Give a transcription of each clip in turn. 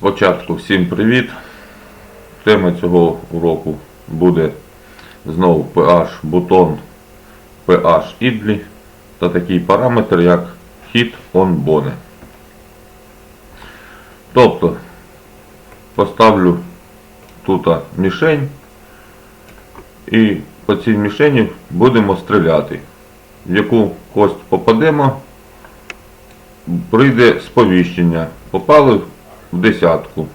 Спочатку всім привіт. Тема цього уроку буде знову PH бутон, PH ідлі та такий параметр як hit on bone. Тобто поставлю тут мішень і по цій мішені будемо стріляти. В яку кость попадемо, прийде сповіщення. Попали в десятку,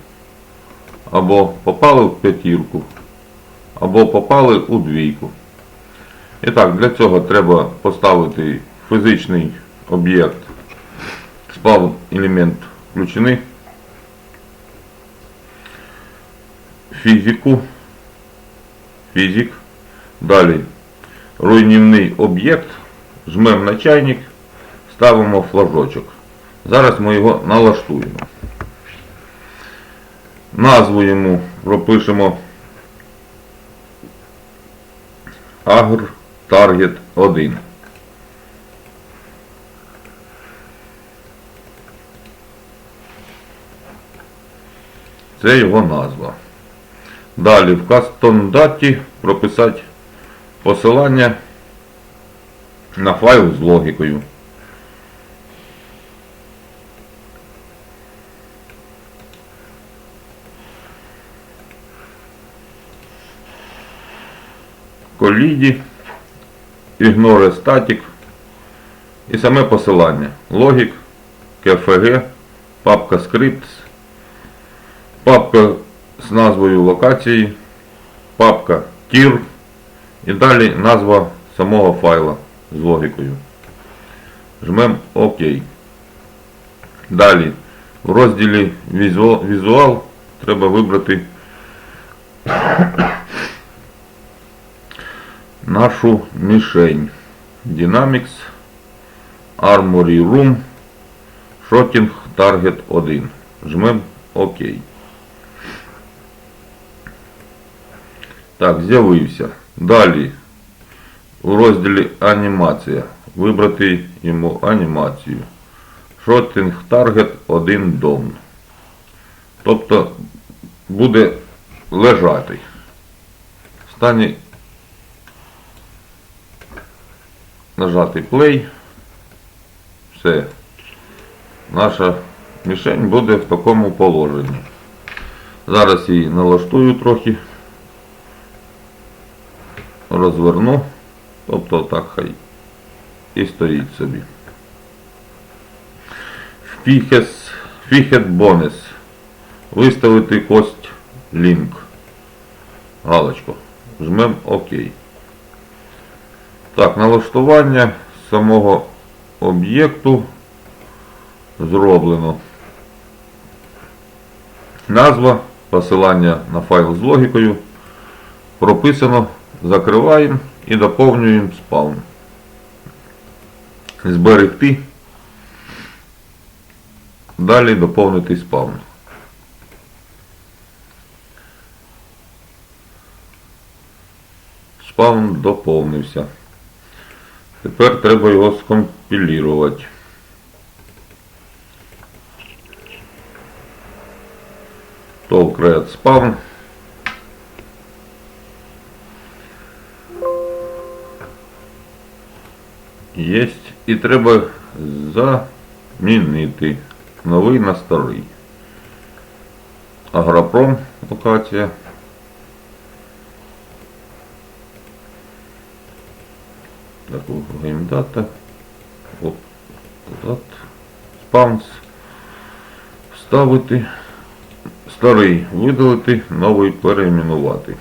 або попали в п'ятірку, або попали у двійку. І так, для цього треба поставити фізичний об'єкт, спав елемент включений, фізику, фізик, далі руйнівний об'єкт, жмемо на чайник, ставимо флажочок. Зараз ми його налаштуємо. Назву йому пропишемо Agr Target 1. Це його назва. Далі в custom даті прописати посилання на файл з логікою. Коліді, ігноре статік і саме посилання. Логік, KFG, папка Scripts, папка з назвою локації, папка TIR і далі назва самого файла з логікою. Жмемо ОК. Далі в розділі візуал треба вибрати нашу мішень. Dynamics Armory Room Shooting Target 1. Жмем ОК. Так, з'явився. Далі у розділі анімація. Вибрати йому анімацію. Shooting Target 1 Down. Тобто буде лежати. В стані нажати play. Все. Наша мішень буде в такому положенні. Зараз її налаштую трохи. Розверну. Тобто так хай і стоїть собі. Фіхес, фіхет бонус. Виставити кость лінк. Галочку. Жмем ОК. Так, налаштування самого об'єкту зроблено. Назва, посилання на файл з логікою. Прописано, закриваємо і доповнюємо спаун. Зберегти. Далі доповнити спаун. Спаун доповнився. Тепер треба його скомпілірувати. То create spawn. Єсть. І треба замінити новий на старий. Агропром локація. Так, геймдата. От, от, спаунс. Вставити. Старий видалити, новий переіменувати.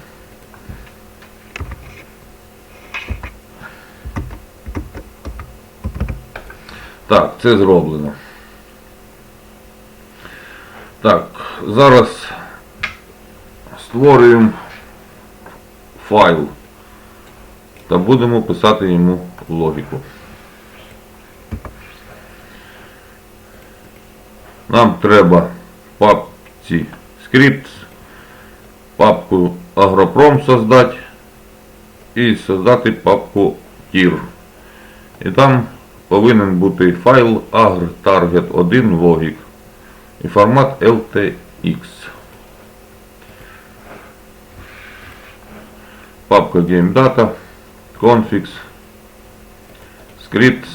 Так, це зроблено. Так, зараз створюємо файл та будемо писати йому логіку. Нам треба папці Scripts, папку Agroprom создати і создати папку TIR. І там повинен бути файл agr target 1 logik і формат LT, X. Папка GameData, Confix, Scripts.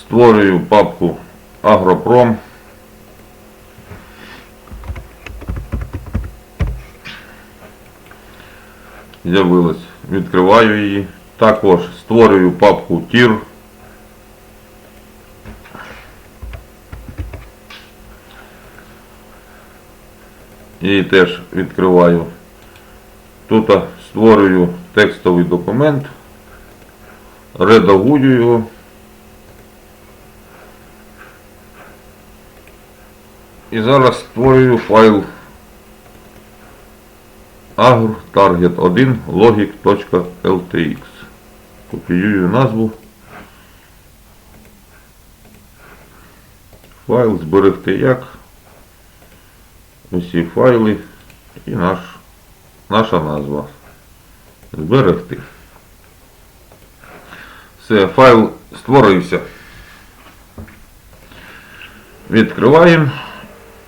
Створюю папку Агропром. З'явилась. Відкриваю її. Також створюю папку TIR. Її теж відкриваю. Тут створюю текстовий документ, редагую його. І зараз створюю файл agr target 1 logic.ltx. Копіюю назву. Файл зберегти як. Усі файли і наш, наша назва. Зберегти. Все, файл створився. Відкриваємо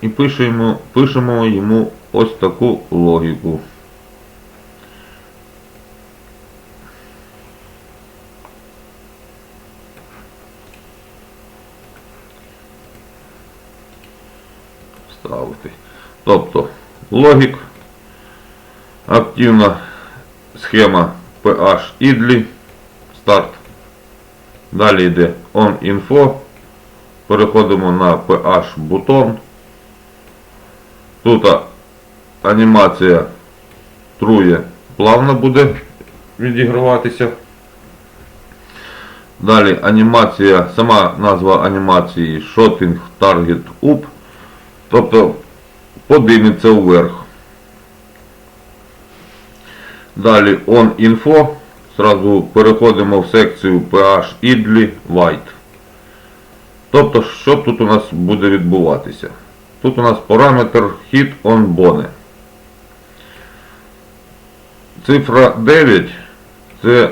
і пишемо, пишемо йому ось таку логіку. Ставити. Тобто логік, активна схема PH IDLI, старт. Далі йде OnInfo. Переходимо на PH бутон. Тут анімація трує плавно буде відіграватися. Далі анімація, сама назва анімації Shooting Target Up. Тобто подиметься вверх. Далі On Info. Зразу переходимо в секцію PH Idly White. Тобто, що тут у нас буде відбуватися? Тут у нас параметр hit on bone. Цифра 9 це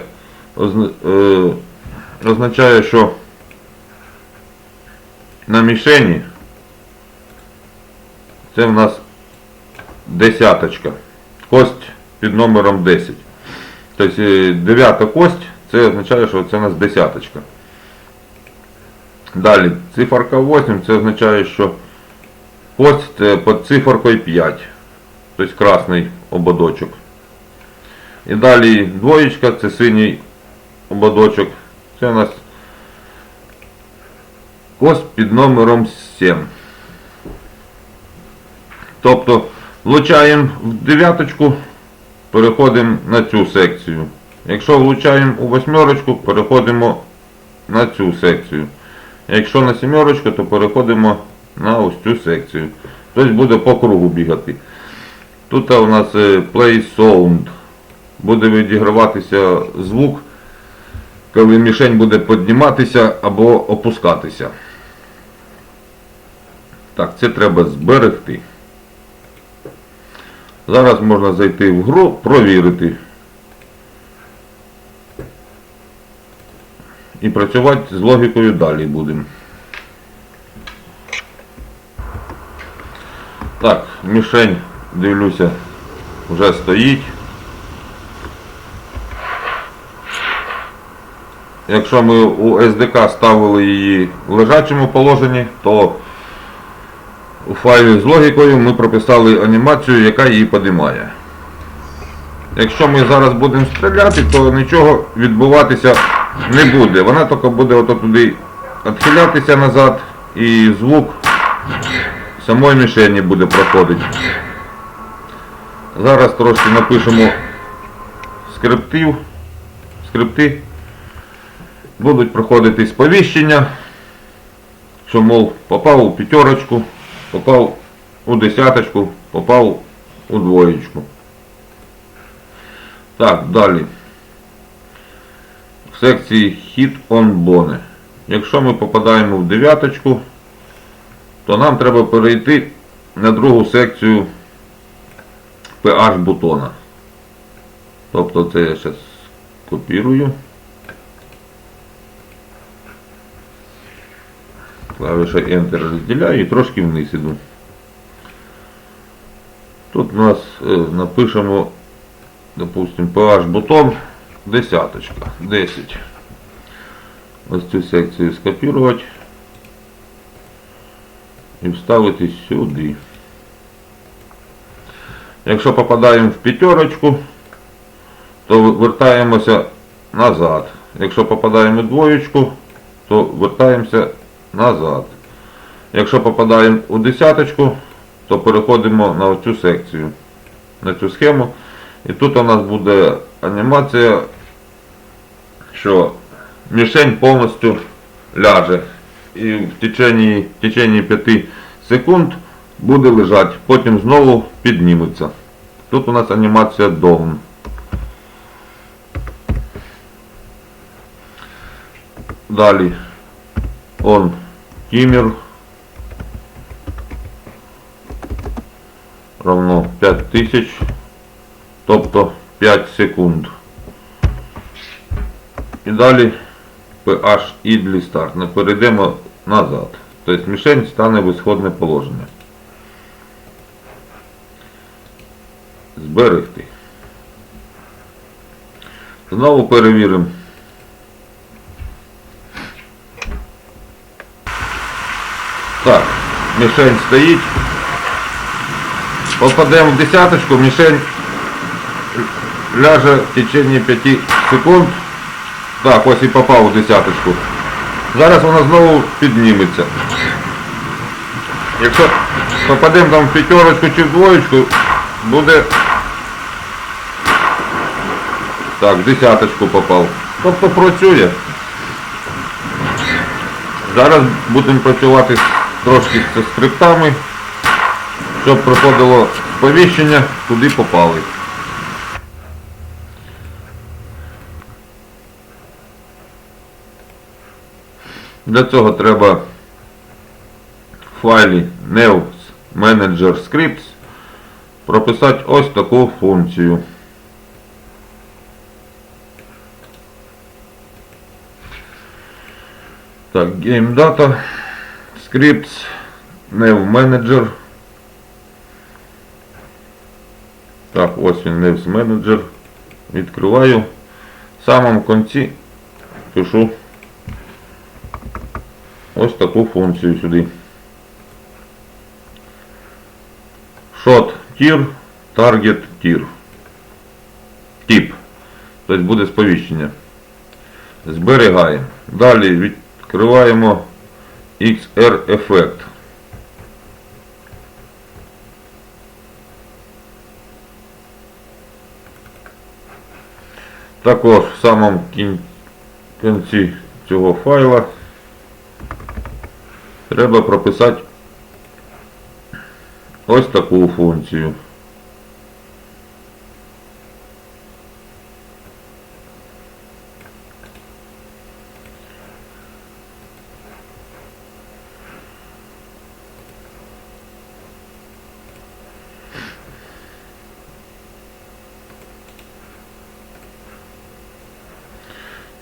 е, означає, що на мішені це в нас десяточка. Кость під номером 10. Тобто е, дев'ята кость, це означає, що це у нас десяточка. Далі, циферка 8, це означає, що кость це під циферкою 5. Тобто красний ободочок. І далі двоєчка, це синій ободочок. Це у нас кость під номером 7. Тобто влучаємо в дев'яточку, переходимо на цю секцію. Якщо влучаємо у восьмерочку, переходимо на цю секцію. Якщо на сімерочку, то переходимо на ось цю секцію. Тобто буде по кругу бігати. Тут у нас е, Play Sound. Буде відіграватися звук, коли мішень буде підніматися або опускатися. Так, це треба зберегти. Зараз можна зайти в гру, провірити. І працювати з логікою далі будемо. Так, мішень, дивлюся, вже стоїть. Якщо ми у SDK ставили її в лежачому положенні, то у файлі з логікою ми прописали анімацію, яка її піднімає. Якщо ми зараз будемо стріляти, то нічого відбуватися не буде. Вона тільки буде ото туди відхилятися назад і звук самої мішені буде проходити. Зараз трошки напишемо скриптів. Скрипти. Будуть проходити сповіщення, що, мов, попав у п'ятерочку, попав у десяточку, попав у двоєчку. Так, далі. В секції Hit on Bone. Якщо ми попадаємо в дев'яточку, то нам треба перейти на другу секцію PH бутона. Тобто це я зараз копірую. Клавіша Enter розділяю і трошки вниз іду. Тут у нас е, напишемо, допустим, PH бутон десяточка, 10. Ось цю секцію скопірувати і вставити сюди. Якщо попадаємо в п'ятерочку, то вертаємося назад. Якщо попадаємо в двоєчку, то вертаємося назад. Якщо попадаємо у десяточку, то переходимо на цю секцію, на цю схему. І тут у нас буде анімація, що мішень повністю ляже. І в течение, в течение 5 секунд буде лежати, потім знову підніметься. Тут у нас анімація down. Далі он тімер равно 5000, тобто 5 секунд. І далі PH idle start. Ми перейдемо назад. Тобто мішень стане в ісходне положення. Зберегти. Знову перевіримо. Так, мішень стоїть. Попадемо в десяточку, мішень ляже в течение 5 секунд. Так, ось і попав у десяточку. Зараз вона знову підніметься. Якщо попадемо там в п'ятерочку чи в двоєчку, буде... Так, в десяточку попав. Тобто працює. Зараз будемо працювати трошки зі скриптами, щоб проходило сповіщення, куди попали. Для цього треба в файлі News Manager Scripts прописати ось таку функцію. Так, Game Data Scripts New Manager. Так, ось він News Manager. Відкриваю. В самому кінці пишу ось таку функцію сюди. Shot tier, target tier. Тип. Тобто буде сповіщення. Зберігаємо. Далі відкриваємо XR ефект. Також в самому кінці цього файла треба прописати ось таку функцію.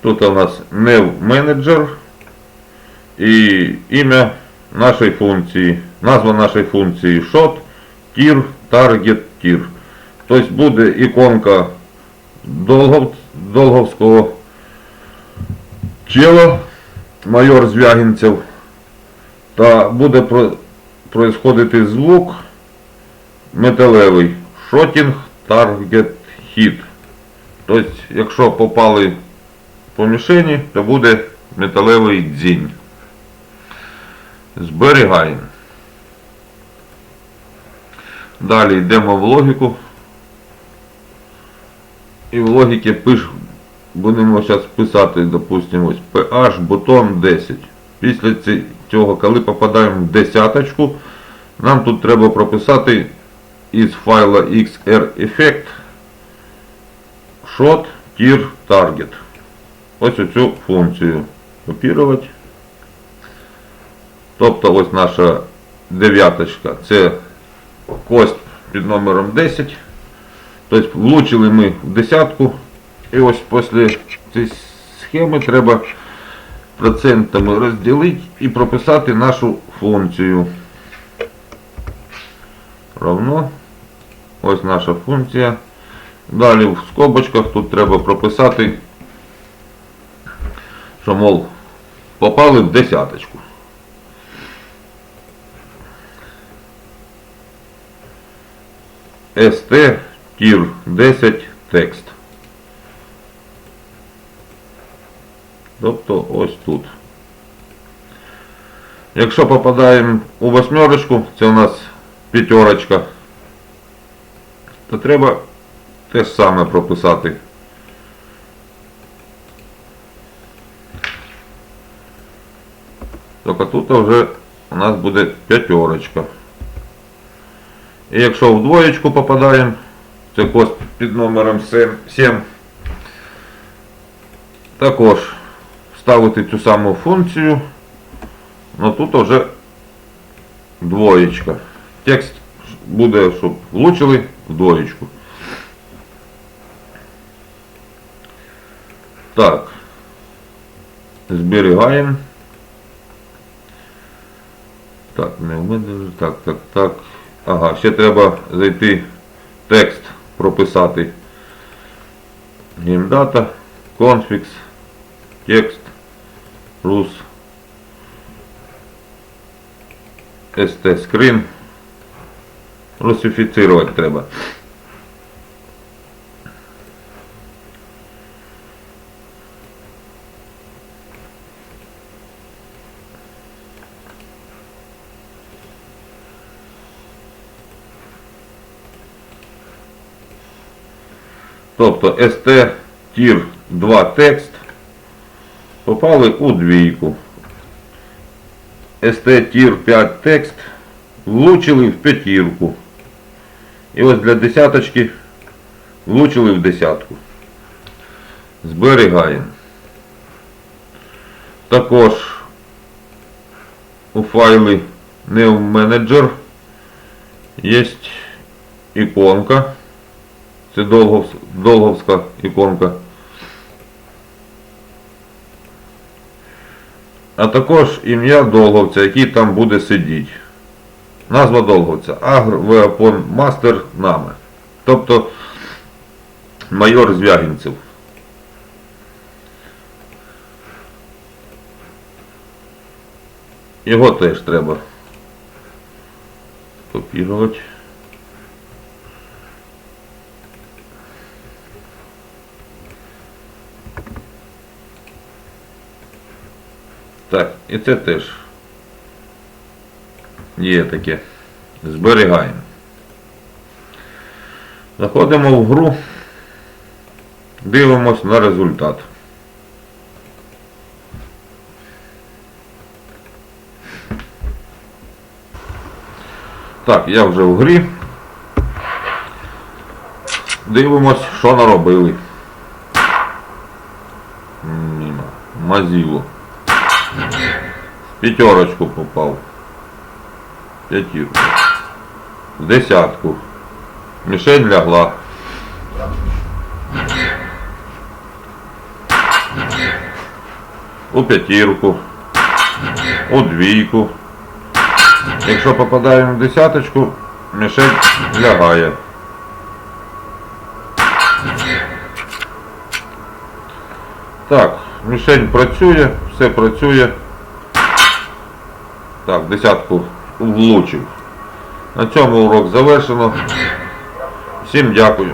Тут у нас new manager і ім'я нашої функції, назва нашої функції shot, tier, target, tier. Тобто буде іконка Долгов, Долговського чела, майор Звягінцев, та буде про, происходити звук металевий shotting, target, hit. Тобто, якщо попали по мішені, то буде металевий дзінь. Зберігаємо. Далі йдемо в логіку. І в логіки пиш, будемо зараз писати, допустимо, ось PH бутон 10. Після цього, коли попадаємо в десяточку, нам тут треба прописати із файла XR Effect shot tier target. Ось оцю функцію копірувати. Тобто ось наша дев'яточка, це кость під номером 10. Тобто влучили ми в десятку. І ось після цієї схеми треба процентами розділити і прописати нашу функцію. Равно Ось наша функція. Далі в скобочках тут треба прописати, що, мов, попали в десяточку. st тір 10 текст. Тобто ось тут. Якщо попадаємо у восьмерочку, це у нас п'ятерочка, то треба те ж саме прописати. Тільки тут вже у нас буде п'ятерочка. І якщо в двоєчку попадаємо, це кост під номером 7, також ставити цю саму функцію, але тут вже двоєчка. Текст буде, щоб влучили в двоєчку. Так. Зберігаємо. Так, не в мене вже. Так, так, так. Ага, ще треба зайти текст прописати. Гімдата, конфікс, текст, рус, st screen. Русифіцировать треба. Тобто ST тір 2 текст попали у двійку. ST тір 5 текст влучили в п'ятірку. І ось для десяточки влучили в десятку. Зберігаємо. Також у файлі NewManager є іконка. Це Долгов, Долговська іконка. А також ім'я Долговця, який там буде сидіти. Назва Долговця. Агр Веапон Мастер Наме. Тобто майор Звягінцев. Його теж треба копірувати. Так, і це теж є таке. Зберігаємо. Заходимо в гру, дивимось на результат. Так, я вже в грі. Дивимось, що наробили. Мазіло. Пятерочку попав. П'ятірку. В десятку. Мішень лягла. У п'ятірку. У двійку. Якщо попадаємо в десяточку, мішень лягає. Так, мішень працює, все працює. Так, десятку влучив. На цьому урок завершено. Всім дякую.